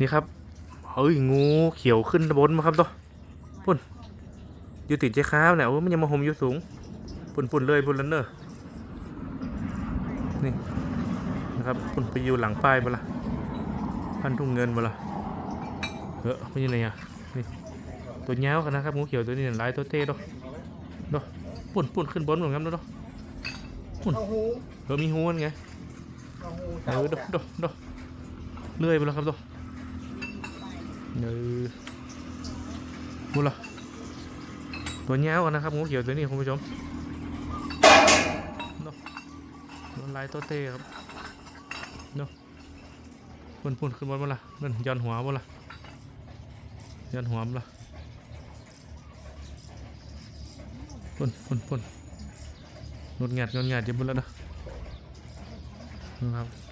นี่ครับเฮ้ยงูเขียวขึ้นบนมาครับตัวปุ่นอยู่ติดเจ้าข้าเนี่ยโอ้ยมันยังมาหมอยู่สูง ปุ่นปุ่นเลยปุ่นลันเนอร์นี่นะครับปุ่นไปอยู่หลังป้ายบ่ละพันทุ่งเงินบ่ละเออไม่ใช่ไงอะนี่ตัวเงาวกันนะครับงูเขียวตัวนี้เนี่ยลายตัวเต้ดอกดอกปุ่นปุ่นขึ้นบนเหมือนกันดอกเอาหูเออมีหูมันไงเอาหูเออดอกดอกดอกเลื่อยไปแล้วครับดอก เออบุละตัวเงาวกันะครับงูเขียวตัวนี้คุณผู้ชมดอกมันลายตัวเต้ครับดอกปุ่นปุ่นขึ้นบนบ่ละนั่นย้อนหัวบ่ละย้อนหัวบ่ละปุ่นปุ่นปุ่นงดงาดงดงาดอยังบนแล้วนะนะครับ